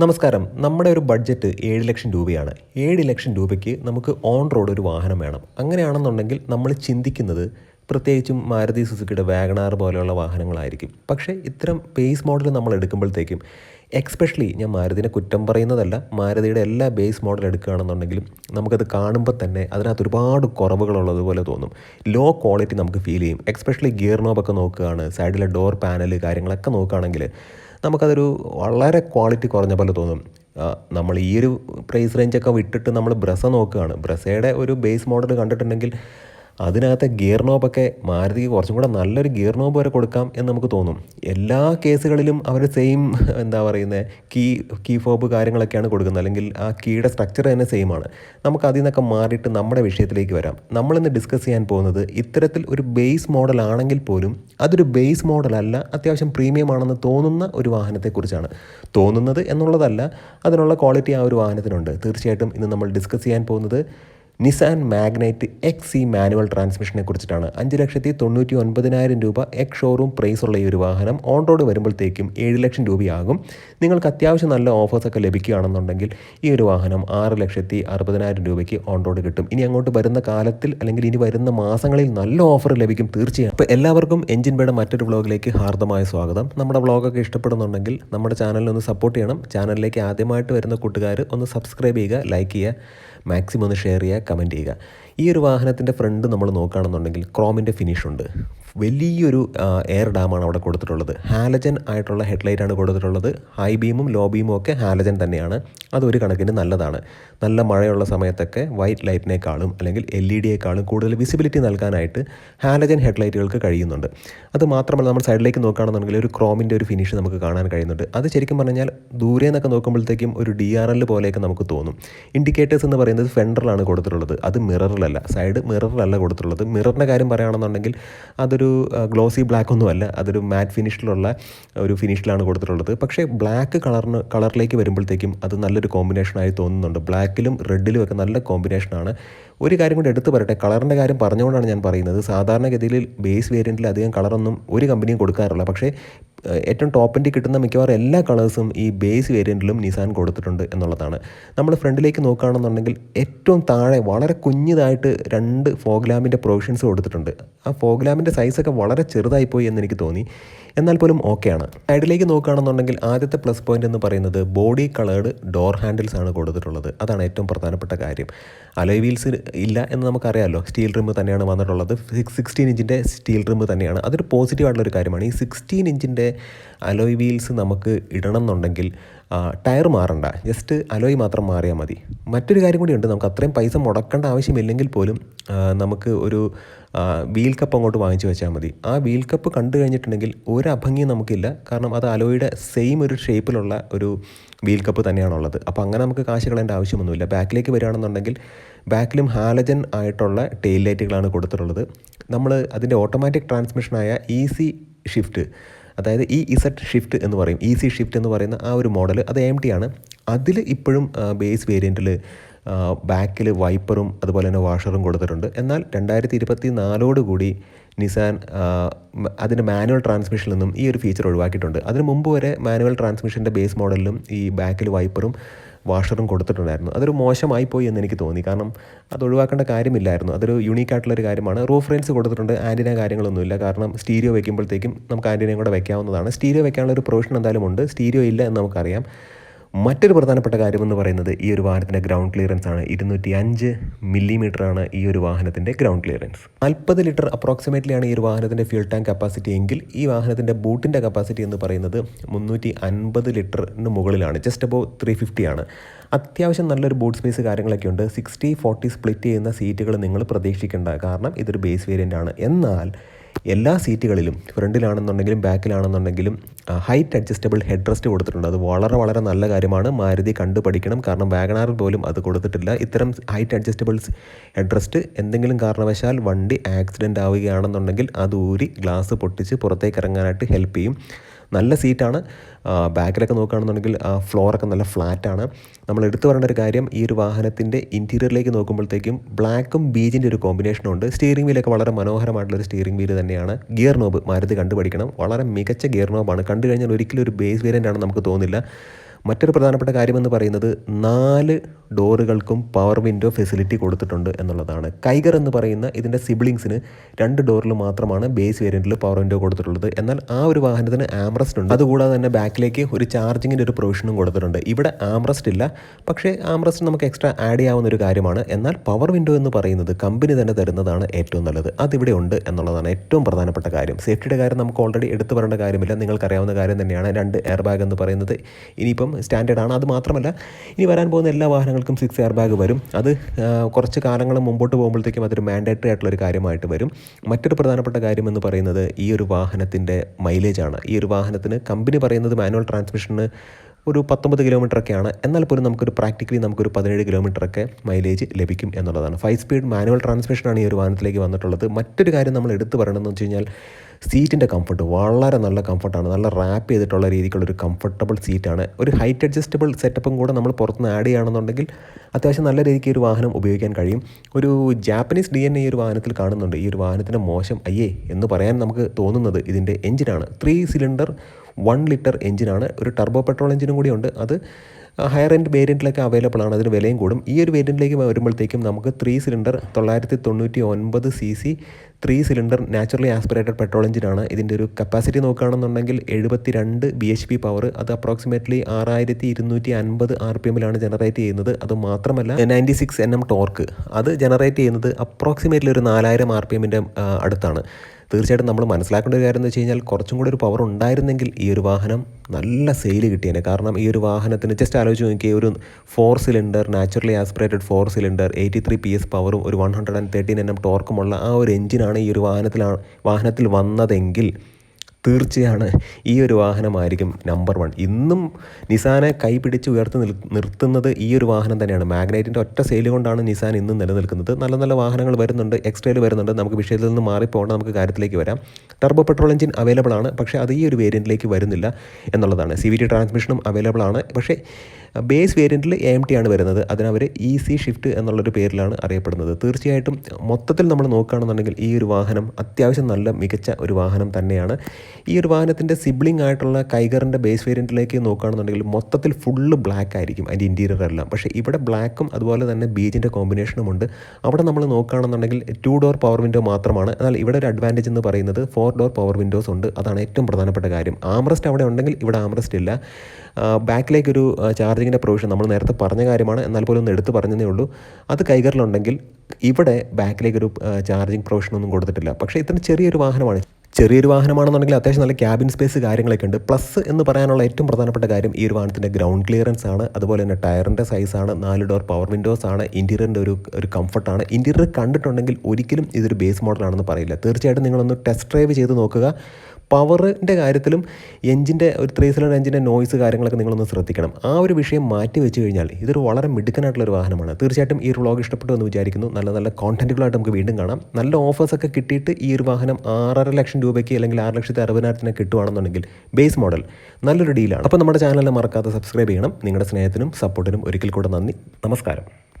നമസ്കാരം. നമ്മുടെ ഒരു ബഡ്ജറ്റ് ഏഴ് ലക്ഷം രൂപയാണ്. ഏഴ് ലക്ഷം രൂപയ്ക്ക് നമുക്ക് ഓൺ റോഡ് ഒരു വാഹനം വേണം. അങ്ങനെയാണെന്നുണ്ടെങ്കിൽ നമ്മൾ ചിന്തിക്കുന്നത് പ്രത്യേകിച്ചും മാരുതി സുസുക്കിയുടെ വാഗണാർ പോലെയുള്ള വാഹനങ്ങളായിരിക്കും. പക്ഷേ ഇത്തരം ബേസ് മോഡൽ നമ്മൾ എടുക്കുമ്പോഴത്തേക്കും എക്സ്പെഷ്യലി ഞാൻ മാരുതിനെ കുറ്റം പറയുന്നതല്ല മാരുതിയുടെ എല്ലാ ബേസ് മോഡൽ എടുക്കുകയാണെന്നുണ്ടെങ്കിലും നമുക്കത് കാണുമ്പോൾ തന്നെ അതിനകത്ത് ഒരുപാട് കുറവുകളുള്ളതുപോലെ തോന്നും. ലോ ക്വാളിറ്റി നമുക്ക് ഫീൽ ചെയ്യും. എക്സ്പെഷ്യലി ഗിയർ നോബൊക്കെ നോക്കുകയാണ് സൈഡിലെ ഡോർ പാനൽ കാര്യങ്ങളൊക്കെ നോക്കുകയാണെങ്കിൽ നമുക്കതൊരു വളരെ ക്വാളിറ്റി കുറഞ്ഞ പോലെ തോന്നും. നമ്മൾ ഈ ഒരു പ്രൈസ് റേഞ്ചൊക്കെ വിട്ടിട്ട് നമ്മൾ ബ്രസ നോക്കുകയാണ്. ബ്രസയുടെ ഒരു ബേസ് മോഡൽ കണ്ടിട്ടുണ്ടെങ്കിൽ അതിനകത്തെ ഗിയർ നോബൊക്കെ മാരുതിക്ക് കുറച്ചും കൂടെ നല്ലൊരു ഗിയർ നോബ് വരെ കൊടുക്കാം എന്ന് നമുക്ക് തോന്നും. എല്ലാ കേസുകളിലും അവർ സെയിം എന്താ പറയുന്നത് കീ കീ ഫോബ് കാര്യങ്ങളൊക്കെയാണ് കൊടുക്കുന്നത്. അല്ലെങ്കിൽ ആ കീയുടെ സ്ട്രക്ചർ തന്നെ സെയിം ആണ്. നമുക്ക് അതിൽ നിന്നൊക്കെ മാറിയിട്ട് നമ്മുടെ വിഷയത്തിലേക്ക് വരാം. നമ്മളിന്ന് ഡിസ്കസ് ചെയ്യാൻ പോകുന്നത് ഇത്തരത്തിൽ ഒരു ബേസ് മോഡൽ ആണെങ്കിൽ പോലും അതൊരു ബേസ് മോഡലല്ല അത്യാവശ്യം പ്രീമിയം ആണെന്ന് തോന്നുന്ന ഒരു വാഹനത്തെക്കുറിച്ചാണ്. തോന്നുന്നത് എന്നുള്ളതല്ല അതിനുള്ള ക്വാളിറ്റി ആ ഒരു വാഹനത്തിനുണ്ട്. തീർച്ചയായിട്ടും ഇന്ന് നമ്മൾ ഡിസ്കസ് ചെയ്യാൻ പോകുന്നത് Nissan Magnite X C manual ട്രാൻസ്മിഷനെ കുറിച്ചിട്ടാണ്. അഞ്ച് ലക്ഷത്തി തൊണ്ണൂറ്റി ഒൻപതിനായിരം രൂപ എക്സ് ഷോറൂം പ്രൈസ് ഉള്ള ഈ ഒരു വാഹനം ഓൺ റോഡ് വരുമ്പോഴത്തേക്കും ഏഴ് ലക്ഷം രൂപയാകും. നിങ്ങൾക്ക് അത്യാവശ്യം നല്ല ഓഫേഴ്സൊക്കെ ലഭിക്കുകയാണെന്നുണ്ടെങ്കിൽ ഈ ഒരു വാഹനം ആറ് ലക്ഷത്തി അറുപതിനായിരം രൂപയ്ക്ക് ഓൺ റോഡ് കിട്ടും. ഇനി അങ്ങോട്ട് വരുന്ന കാലത്തിൽ അല്ലെങ്കിൽ ഇനി വരുന്ന മാസങ്ങളിൽ നല്ല ഓഫർ ലഭിക്കും തീർച്ചയായും. അപ്പോൾ എല്ലാവർക്കും എഞ്ചിൻ ബേയുടെ മറ്റൊരു വ്ളോഗിലേക്ക് ഹാർദമായ സ്വാഗതം. നമ്മുടെ വ്ളോഗൊക്കെ ഇഷ്ടപ്പെടുന്നുണ്ടെങ്കിൽ നമ്മുടെ ചാനലിൽ ഒന്ന് സപ്പോർട്ട് ചെയ്യണം. ചാനലിലേക്ക് ആദ്യമായിട്ട് വരുന്ന കൂട്ടുകാർ ഒന്ന് സബ്സ്ക്രൈബ് ചെയ്യുക ലൈക്ക് ചെയ്യുക. മാക്സിമം ഒന്ന് ഷെയർ ചെയ്യുക കമന്റ് ചെയ്യുക. ഈ ഒരു വാഹനത്തിന്റെ ഫ്രണ്ട് നമ്മൾ നോക്കുകയാണെന്നുണ്ടെങ്കിൽ ക്രോമിന്റെ ഫിനിഷ് ഉണ്ട്. വലിയൊരു എയർ ഡാമാണ് അവിടെ കൊടുത്തിട്ടുള്ളത്. ഹാലജൻ ആയിട്ടുള്ള ഹെഡ്ലൈറ്റാണ് കൊടുത്തിട്ടുള്ളത്. ഹൈ ബീമും ലോ ബീമും ഒക്കെ ഹാലജൻ തന്നെയാണ്. അതൊരു കണക്കിന് നല്ലതാണ്. നല്ല മഴയുള്ള സമയത്തൊക്കെ വൈറ്റ് ലൈറ്റിനേക്കാളും അല്ലെങ്കിൽ എൽ ഇ ഡിയേക്കാളും കൂടുതൽ വിസിബിലിറ്റി നൽകാനായിട്ട് ഹാലജൻ ഹെഡ്ലൈറ്റുകൾക്ക് കഴിയുന്നുണ്ട്. അത് മാത്രമല്ല നമ്മൾ സൈഡിലേക്ക് നോക്കുകയാണെന്നുണ്ടെങ്കിൽ ഒരു ക്രോമിന്റെ ഒരു ഫിനിഷ് നമുക്ക് കാണാൻ കഴിയുന്നുണ്ട്. അത് ശരിക്കും പറഞ്ഞാൽ ദൂരെ നിന്നൊക്കെ നോക്കുമ്പോഴത്തേക്കും ഒരു ഡി ആർ എൽ പോലെയൊക്കെ നമുക്ക് തോന്നും. ഇൻഡിക്കേറ്റേഴ്സ് എന്ന് പറയുന്നത് ഫെൻഡറിലാണ് കൊടുത്തിട്ടുള്ളത്. അത് മിററിലല്ല സൈഡ് മിററിലല്ല കൊടുത്തിട്ടുള്ളത്. മിററിന്റെ കാര്യം പറയുകയാണെന്നുണ്ടെങ്കിൽ അതൊരു ഗ്ലോസി ബ്ലാക്ക് ഒന്നുമല്ല. അതൊരു മാറ്റ് ഫിനിഷിലുള്ള ഒരു ഫിനിഷിലാണ് കൊടുത്തിട്ടുള്ളത്. പക്ഷേ ബ്ലാക്ക് കളറിന് കളറിലേക്ക് വരുമ്പോഴത്തേക്കും അത് നല്ലൊരു കോമ്പിനേഷനായി തോന്നുന്നുണ്ട്. ബ്ലാക്കിലും റെഡിലും ഒക്കെ നല്ല കോമ്പിനേഷനാണ് ഒരു കാര്യം കൂടി എടുത്തു പറയട്ടെ. കളറിന്റെ കാര്യം പറഞ്ഞുകൊണ്ടാണ് ഞാൻ പറയുന്നത്. സാധാരണഗതിയിൽ ബേസ് വേരിയന്റിൽ അധികം കളറൊന്നും ഒരു കമ്പനിയും കൊടുക്കാറില്ല. പക്ഷേ ഏറ്റവും ടോപ്പിന്റെ കിട്ടുന്ന മിക്കവാറും എല്ലാ കളേഴ്സും ഈ ബേസ് വേരിയന്റിലും നിസാൻ കൊടുത്തിട്ടുണ്ട് എന്നുള്ളതാണ്. നമ്മൾ ഫ്രണ്ടിലേക്ക് നോക്കുകയാണെന്നുണ്ടെങ്കിൽ ഏറ്റവും താഴെ വളരെ കുഞ്ഞിതായിട്ട് രണ്ട് ഫോഗ്ലാമിന്റെ പ്രൊവിഷൻസ് കൊടുത്തിട്ടുണ്ട്. ആ ഫോഗ്ലാമിന്റെ സൈസൊക്കെ വളരെ ചെറുതായിപ്പോയി എന്ന് എനിക്ക് തോന്നി. എന്നാൽ പോലും ഓക്കെയാണ്. സൈഡിലേക്ക് നോക്കുകയാണെന്നുണ്ടെങ്കിൽ ആദ്യത്തെ പ്ലസ് പോയിന്റ് എന്ന് പറയുന്നത് ബോഡി കളേർഡ് ഡോർ ഹാൻഡിൽസ് ആണ് കൊടുത്തിട്ടുള്ളത്. അതാണ് ഏറ്റവും പ്രധാനപ്പെട്ട കാര്യം. അലോയ് വീൽസ് ഇല്ല എന്ന് നമുക്കറിയാമല്ലോ സ്റ്റീൽ റിം തന്നെയാണ് വന്നിട്ടുള്ളത്. സിക്സ് സിക്സ്റ്റീൻ ഇഞ്ചിന്റെ സ്റ്റീൽ റിം തന്നെയാണ്. അതൊരു പോസിറ്റീവ് ആയിട്ടുള്ള ഒരു കാര്യമാണ്. ഈ സിക്സ്റ്റീൻ ഇഞ്ചിന്റെ അലോയ് വീൽസ് നമുക്ക് ഇടണം എന്നുണ്ടെങ്കിൽ ടയർ മാറണ്ട. ജസ്റ്റ് അലോയ് മാത്രം മാറിയാൽ മതി. മറ്റൊരു കാര്യം കൂടി ഉണ്ട്. നമുക്ക് അത്രയും പൈസ മുടക്കേണ്ട ആവശ്യമില്ലെങ്കിൽ പോലും നമുക്ക് ഒരു വീൽ കപ്പ് അങ്ങോട്ട് വാങ്ങിച്ചു വെച്ചാൽ മതി. ആ വീൽ കപ്പ് കണ്ടു കഴിഞ്ഞിട്ടുണ്ടെങ്കിൽ ഒരു അഭംഗിയും നമുക്കില്ല. കാരണം അത് അലോയുടെ സെയിം ഒരു ഷേപ്പിലുള്ള ഒരു വീൽ കപ്പ് തന്നെയാണുള്ളത്. അപ്പോൾ അങ്ങനെ നമുക്ക് കാശ് കളയേണ്ട ആവശ്യമൊന്നുമില്ല. ബാക്കിലേക്ക് വരികയാണെന്നുണ്ടെങ്കിൽ ബാക്കിലും ഹാലജൻ ആയിട്ടുള്ള ടെയിൽ ലൈറ്റുകളാണ് കൊടുത്തിട്ടുള്ളത്. നമ്മൾ അതിന്റെ ഓട്ടോമാറ്റിക് ട്രാൻസ്മിഷനായ ഈസി ഷിഫ്റ്റ് അതായത് ഇ ഇസഡ് ഷിഫ്റ്റ് എന്ന് പറയും. ഈസി ഷിഫ്റ്റ് എന്ന് പറയുന്ന ആ ഒരു മോഡൽ അത് എം ടി ആണ്. അതിൽ ഇപ്പോഴും ബേസ് വേരിയന്റിൽ ബാക്കിൽ വൈപ്പറും അതുപോലെ തന്നെ വാഷറും കൊടുത്തിട്ടുണ്ട്. എന്നാൽ രണ്ടായിരത്തി ഇരുപത്തി നാലോടുകൂടി നിസാൻ അതിന്റെ മാനുവൽ ട്രാൻസ്മിഷനിൽ നിന്നും ഈ ഒരു ഫീച്ചർ ഒഴിവാക്കിയിട്ടുണ്ട്. അതിന് മുമ്പ് വരെ മാനുവൽ ട്രാൻസ്മിഷന്റെ ബേസ് മോഡലിലും ഈ ബാക്കിൽ വൈപ്പറും വാഷറും കൊടുത്തിട്ടുണ്ടായിരുന്നു. അതൊരു മോശമായി പോയി എന്ന് എനിക്ക് തോന്നി. കാരണം അത് ഒഴിവാക്കേണ്ട കാര്യമില്ലായിരുന്നു. അതൊരു യുണീക്ക് ആയിട്ടുള്ളൊരു കാര്യമാണ്. റൂഫ് റെൻസ് കൊടുത്തിട്ടുണ്ട്. ആന്റിന കാര്യങ്ങളൊന്നുമില്ല. കാരണം സ്റ്റീരിയോ വയ്ക്കുമ്പോഴത്തേക്കും നമുക്ക് ആന്റിനയും കൂടെ വയ്ക്കാവുന്നതാണ് സ്റ്റീരിയോ വയ്ക്കാനുള്ള ഒരു പ്രൊവിഷൻ എന്തായാലും ഉണ്ട്. സ്റ്റീരിയോ ഇല്ല എന്ന് നമുക്കറിയാം. മറ്റൊരു പ്രധാനപ്പെട്ട കാര്യമെന്ന് പറയുന്നത് ഈ ഒരു വാഹനത്തിന്റെ ഗ്രൗണ്ട് ക്ലിയറൻസ് ആണ്. ഇരുന്നൂറ്റി അഞ്ച് മില്ലിമീറ്റർ ആണ് ഈ ഒരു വാഹനത്തിന്റെ ഗ്രൗണ്ട് ക്ലിയറൻസ് നാൽപ്പത് ലിറ്റർ അപ്രോക്സിമേറ്റ്ലി ആണ് ഈ ഒരു വാഹനത്തിന്റെ ഫ്യൂൾ ടാങ്ക് കപ്പാസിറ്റി എങ്കിൽ ഈ വാഹനത്തിന്റെ ബൂട്ടിന്റെ കപ്പാസിറ്റി എന്ന് പറയുന്നത് മുന്നൂറ്റി അൻപത് ലിറ്ററിന് മുകളിലാണ്. ജസ്റ്റ് അബോ ത്രീ ഫിഫ്റ്റി ആണ്. അത്യാവശ്യം നല്ലൊരു ബൂട്ട് സ്പേസ് കാര്യങ്ങളൊക്കെ ഉണ്ട്. സിക്സ്റ്റി ഫോർട്ടി സ്പ്ലിറ്റ് ചെയ്യുന്ന സീറ്റുകൾ നിങ്ങൾ പ്രതീക്ഷിക്കേണ്ട. കാരണം ഇതൊരു ബേസ് വേരിയന്റ് ആണ്. എന്നാൽ എല്ലാ സീറ്റുകളിലും ഫ്രണ്ടിലാണെന്നുണ്ടെങ്കിലും ബാക്കിലാണെന്നുണ്ടെങ്കിലും ഹൈറ്റ് അഡ്ജസ്റ്റബിൾ ഹെഡ് റെസ്റ്റ് കൊടുത്തിട്ടുണ്ട്. അത് വളരെ വളരെ നല്ല കാര്യമാണ്. മാരുതി കണ്ടുപഠിക്കണം. കാരണം വാഗണാറിൽ പോലും അത് കൊടുത്തിട്ടില്ല. ഇത്തരം ഹൈറ്റ് അഡ്ജസ്റ്റബിൾസ് ഹെഡ് റെസ്റ്റ് എന്തെങ്കിലും കാരണവശാൽ വണ്ടി ആക്സിഡന്റ് ആവുകയാണെന്നുണ്ടെങ്കിൽ അത് ഊരി ഗ്ലാസ് പൊട്ടിച്ച് പുറത്തേക്ക് ഇറങ്ങാനായിട്ട് ഹെൽപ്പ് ചെയ്യും. നല്ല സീറ്റാണ്. ബാക്കിലൊക്കെ നോക്കുകയാണെന്നുണ്ടെങ്കിൽ ഫ്ലോറൊക്കെ നല്ല ഫ്ലാറ്റാണ്. നമ്മൾ എടുത്തു പറയേണ്ട ഒരു കാര്യം ഈ ഒരു വാഹനത്തിന്റെ ഇന്റീരിയറിലേക്ക് നോക്കുമ്പോഴത്തേക്കും ബ്ലാക്കും ബീജിന്റെ ഒരു കോമ്പിനേഷനും ഉണ്ട്. സ്റ്റിയറിംഗ് വീലൊക്കെ വളരെ മനോഹരമായിട്ടുള്ളൊരു സ്റ്റിയറിംഗ് വീൽ തന്നെയാണ്. ഗിയർ നോബ് മാരുതി കണ്ടുപഠിക്കണം. വളരെ മികച്ച ഗിയർ നോബാണ്. കണ്ടു കഴിഞ്ഞാൽ ഒരിക്കലും ഒരു ബേസ് വേരിയന്റ് ആണ് നമുക്ക് തോന്നില്ല. മറ്റൊരു പ്രധാനപ്പെട്ട കാര്യമെന്ന് പറയുന്നത് നാല് ഡോറുകൾക്കും പവർ വിൻഡോ ഫെസിലിറ്റി കൊടുത്തിട്ടുണ്ട് എന്നുള്ളതാണ്. കൈഗർ എന്ന് പറയുന്ന ഇതിന്റെ സിബ്ലിങ്സിന് രണ്ട് ഡോറിൽ മാത്രമാണ് ബേസ് വേരിയന്റിൽ പവർ വിൻഡോ കൊടുത്തിട്ടുള്ളത്. എന്നാൽ ആ ഒരു വാഹനത്തിന് ആംറസ്റ്റ് ഉണ്ട്. അതുകൂടാതെ തന്നെ ബാക്കിലേക്ക് ഒരു ചാർജിങ്ങിന്റെ ഒരു പ്രൊവിഷനും കൊടുത്തിട്ടുണ്ട്. ഇവിടെ ആംറസ്റ്റ് ഇല്ല. പക്ഷേ ആംറസ്റ്റ് നമുക്ക് എക്സ്ട്രാ ആഡ് ചെയ്യാവുന്ന ഒരു കാര്യമാണ്. എന്നാൽ പവർ വിൻഡോ എന്ന് പറയുന്നത് കമ്പനി തന്നെ തരുന്നതാണ് ഏറ്റവും നല്ലത്. അതിവിടെ ഉണ്ട് എന്നുള്ളതാണ് ഏറ്റവും പ്രധാനപ്പെട്ട കാര്യം. സേഫ്റ്റിയുടെ കാര്യം നമുക്ക് ഓൾറെഡി എടുത്തു പറയേണ്ട കാര്യമില്ല. നിങ്ങൾക്കറിയാവുന്ന കാര്യം തന്നെയാണ്. രണ്ട് എയർ ബാഗ് എന്ന് പറയുന്നത്. ഇനിയിപ്പം സ്റ്റാൻഡേർഡ് ആണ് അത് മാത്രമല്ല ഇനി വരാൻ പോകുന്ന എല്ലാ വാഹനങ്ങൾക്കും സിക്സ് എയർ ബാഗ് വരും. അത് കുറച്ച് കാലങ്ങൾ മുമ്പോട്ട് പോകുമ്പോഴത്തേക്കും അതൊരു മാൻഡേറ്ററി ആയിട്ടുള്ള ഒരു കാര്യമായിട്ട് വരും. മറ്റൊരു പ്രധാനപ്പെട്ട കാര്യം എന്ന് പറയുന്നത് ഈ ഒരു വാഹനത്തിന്റെ മൈലേജാണ് ഈ ഒരു വാഹനത്തിന് കമ്പനി പറയുന്നത് മാനുവൽ ട്രാൻസ്മിഷന് ഒരു പത്തൊമ്പത് കിലോമീറ്റർ ഒക്കെയാണ് എന്നാൽ പോലും നമുക്കൊരു പ്രാക്ടിക്കലി നമുക്കൊരു പതിനേഴ് കിലോമീറ്റർ ഒക്കെ മൈലേജ് ലഭിക്കും എന്നുള്ളതാണ്. ഫൈവ് സ്പീഡ് മാനുവൽ ട്രാൻസ്മിഷനാണ് ഈ ഒരു വാഹനത്തിലേക്ക് വന്നിട്ടുള്ളത്. മറ്റൊരു കാര്യം നമ്മൾ എടുത്തു പറയണമെന്ന് വെച്ച് കഴിഞ്ഞാൽ സീറ്റിന്റെ കംഫർട്ട് വളരെ നല്ല കംഫർട്ടാണ് നല്ല റാപ്പ് ചെയ്തിട്ടുള്ള രീതിക്കുള്ള ഒരു കംഫർട്ടബിൾ സീറ്റാണ് ഒരു ഹൈറ്റ് അഡ്ജസ്റ്റബിൾ സെറ്റപ്പും കൂടെ നമ്മൾ പുറത്തുനിന്ന് ആഡ് ചെയ്യുകയാണെന്നുണ്ടെങ്കിൽ അത്യാവശ്യം നല്ല രീതിക്ക് ഒരു വാഹനം ഉപയോഗിക്കാൻ കഴിയും. ഒരു ജാപ്പനീസ് ഡി എൻ ഈ ഒരു വാഹനത്തിൽ കാണുന്നുണ്ട്. ഈ ഒരു വാഹനത്തിന്റെ മോശം അയ്യേ എന്ന് പറയാൻ നമുക്ക് തോന്നുന്നത് ഇതിന്റെ എഞ്ചിനാണ് ത്രീ സിലിണ്ടർ വൺ ലിറ്റർ എഞ്ചിനാണ്. ഒരു ടർബോ പെട്രോൾ എഞ്ചിനും കൂടി ഉണ്ട്. അത് ഹയർ എൻഡ് വേരിയന്റിലൊക്കെ അവൈലബിൾ ആണ്. അതിന് വിലയും കൂടും. ഈ ഒരു വേരിയന്റിലേക്ക് വരുമ്പോഴത്തേക്കും നമുക്ക് ത്രീ സിലിണ്ടർ തൊള്ളായിരത്തി തൊണ്ണൂറ്റി ഒൻപത് C C three cylinder naturally aspirated petrol എഞ്ചിനാണ് ഇതിന്റെ ഒരു കപ്പാസിറ്റി നോക്കുകയാണെന്നുണ്ടെങ്കിൽ എഴുപത്തി രണ്ട് ബി എച്ച് പി പവർ അത് അപ്രോക്സിമേറ്റ്ലി ആറായിരത്തി ഇരുന്നൂറ്റി അൻപത് ആർ പി എമ്മിലാണ് ജനറേറ്റ് ചെയ്യുന്നത്. അത് മാത്രമല്ല ninety six N M torque അത് ജനറേറ്റ് ചെയ്യുന്നത് അപ്രോക്സിമേറ്റ്ലി ഒരു നാലായിരം ആർ പി എമ്മിന്റെ അടുത്താണ്. തീർച്ചയായിട്ടും നമ്മൾ മനസ്സിലാക്കേണ്ട ഒരു കാര്യം എന്ന് വെച്ച് കഴിഞ്ഞാൽ കുറച്ചും കൂടി ഒരു പവർ ഉണ്ടായിരുന്നെങ്കിൽ ഈ ഒരു വാഹനം നല്ല സെയിൽ കിട്ടിയേനെ. കാരണം ഈ ഒരു വാഹനത്തിന് ജസ്റ്റ് ആലോചിച്ച് നോക്കിയാൽ ഒരു four cylinder naturally aspirated four cylinder eighty three P S പവറും ഒരു one hundred and thirteen N M ടോർക്കുമുള്ള ആ ഒരു എഞ്ചിനാണ് ഈ ഒരു വാഹനത്തിലാണ് വാഹനത്തിൽ വന്നതെങ്കിൽ തീർച്ചയാണ് ഈ ഒരു വാഹനമായിരിക്കും നമ്പർ വൺ ഇന്നും നിസാനെ കൈപിടിച്ച് ഉയർത്തി നിൽ നിർത്തുന്നത് ഈ ഒരു വാഹനം തന്നെയാണ്. മാഗ്നൈറ്റിന്റെ ഒറ്റ സെയിൽ കൊണ്ടാണ് നിസാൻ ഇന്നും നിലനിൽക്കുന്നത്. നല്ല നല്ല വാഹനങ്ങൾ വരുന്നുണ്ട് എക്സ്ട്രയിൽ വരുന്നുണ്ട്. നമുക്ക് വിഷയത്തിൽ നിന്ന് മാറിപ്പോകേണ്ട നമുക്ക് കാര്യത്തിലേക്ക് വരാം. ടർബോ പെട്രോൾ എഞ്ചിൻ അവൈലബിൾ ആണ് പക്ഷേ അത് ഈ ഒരു വേരിയന്റിലേക്ക് വരുന്നില്ല എന്നുള്ളതാണ്. സി വി ടി ട്രാൻസ്മിഷനും അവൈലബിൾ ആണ്. പക്ഷേ ബേസ് വേരിയന്റിൽ എ ടി ആണ് വരുന്നത്. അതിനവർ ഈസി ഷിഫ്റ്റ് എന്നുള്ളൊരു പേരിലാണ് അറിയപ്പെടുന്നത്. തീർച്ചയായിട്ടും മൊത്തത്തിൽ നമ്മൾ നോക്കുകയാണെന്നുണ്ടെങ്കിൽ ഈ ഒരു വാഹനം അത്യാവശ്യം നല്ല മികച്ച ഒരു വാഹനം തന്നെയാണ്. ഈ ഒരു വാഹനത്തിന്റെ സിബ്ലിംഗ് ആയിട്ടുള്ള കൈഗറിന്റെ ബേസ് വേരിയന്റിലേക്ക് നോക്കുകയാണെന്നുണ്ടെങ്കിൽ മൊത്തത്തിൽ ഫുള്ള് ബ്ലാക്ക് ആയിരിക്കും അതിന്റെ ഇന്റീരിയർ എല്ലാം. പക്ഷേ ഇവിടെ ബ്ലാക്കും അതുപോലെ തന്നെ ബീജിന്റെ കോമ്പിനേഷനും ഉണ്ട്. അവിടെ നമ്മൾ നോക്കുകയാണെന്നുണ്ടെങ്കിൽ ടു ഡോർ പവർ വിൻഡോ മാത്രമാണ്. എന്നാൽ ഇവിടെ ഒരു അഡ്വാന്റേജ് എന്ന് പറയുന്നത് ഫോർ ഡോർ പവർ വിൻഡോസ് ഉണ്ട്. അതാണ് ഏറ്റവും പ്രധാനപ്പെട്ട കാര്യം. ആംറസ്റ്റ് അവിടെ ഉണ്ടെങ്കിൽ ഇവിടെ ആംറസ്റ്റ് ഇല്ല. ബാക്കിലേക്കൊരു ചാർജിങ്ങിന്റെ പ്രൊവിഷൻ നമ്മൾ നേരത്തെ പറഞ്ഞ കാര്യമാണ്. എന്നാൽ പോലും ഒന്ന് എടുത്ത് പറഞ്ഞതേ ഉള്ളൂ. അത് കൈകറിലുണ്ടെങ്കിൽ ഇവിടെ ബാക്കിലേക്കൊരു ചാർജിങ് പ്രൊവിഷൻ ഒന്നും കൊടുത്തിട്ടില്ല. പക്ഷേ ഇത്ര ചെറിയൊരു വാഹനമാണ്. ചെറിയൊരു വാഹനമാണെന്നുണ്ടെങ്കിൽ അത്യാവശ്യം നല്ല ക്യാബിൻ സ്പേസ് കാര്യങ്ങളൊക്കെ ഉണ്ട്. പ്ലസ് എന്ന് പറയാനുള്ള ഏറ്റവും പ്രധാനപ്പെട്ട കാര്യം ഈ ഒരു വാഹനത്തിന്റെ ഗ്രൗണ്ട് ക്ലിയറൻസ് ആണ്. അതുപോലെ തന്നെ ടയറിന്റെ സൈസാണ് നാല് ഡോർ പവർ വിൻഡോസ് ആണ്. ഇന്റീരിയറിന്റെ ഒരു ഒരു കംഫർട്ടാണ് ഇന്റീരിയർ കണ്ടിട്ടുണ്ടെങ്കിൽ ഒരിക്കലും ഇതൊരു ബേസ് മോഡലാണെന്ന് പറയില്ല. തീർച്ചയായിട്ടും നിങ്ങളൊന്ന് ടെസ്റ്റ് ഡ്രൈവ് ചെയ്ത് നോക്കുക. പവറിന്റെ കാര്യത്തിലും എഞ്ചിന്റെ ഒരു ത്രീ സിലിണ്ടർ എഞ്ചിന്റെ നോയ്സ് കാര്യങ്ങളൊക്കെ നിങ്ങളൊന്ന് ശ്രദ്ധിക്കണം. ആ ഒരു വിഷയം മാറ്റി വെച്ച് കഴിഞ്ഞാൽ ഇതൊരു വളരെ മിടുക്കനായിട്ടുള്ള ഒരു വാഹനമാണ്. തീർച്ചയായിട്ടും ഈ ഒരു വ്ളോഗ് ഇഷ്ടപ്പെട്ടു എന്ന് വിചാരിക്കുന്നു. നല്ല നല്ല കോണ്ടന്റുകളായിട്ട് നമുക്ക് വീണ്ടും കാണാം. നല്ല ഓഫേഴ്സൊക്കെ കിട്ടിയിട്ട് ഈ ഒരു വാഹനം ആറര ലക്ഷം രൂപയ്ക്ക് അല്ലെങ്കിൽ ആറ് ലക്ഷത്തി അറുപതിനായിരത്തിന് കിട്ടുവാണെന്നുണ്ടെങ്കിൽ ബേസ് മോഡൽ നല്ലൊരു ഡീലാണ് അപ്പോൾ നമ്മുടെ ചാനലിനെ മറക്കാതെ സബ്സ്ക്രൈബ് ചെയ്യണം. നിങ്ങളുടെ സ്നേഹത്തിനും സപ്പോർട്ടിനും ഒരിക്കൽ കൂടെ നന്ദി. നമസ്കാരം.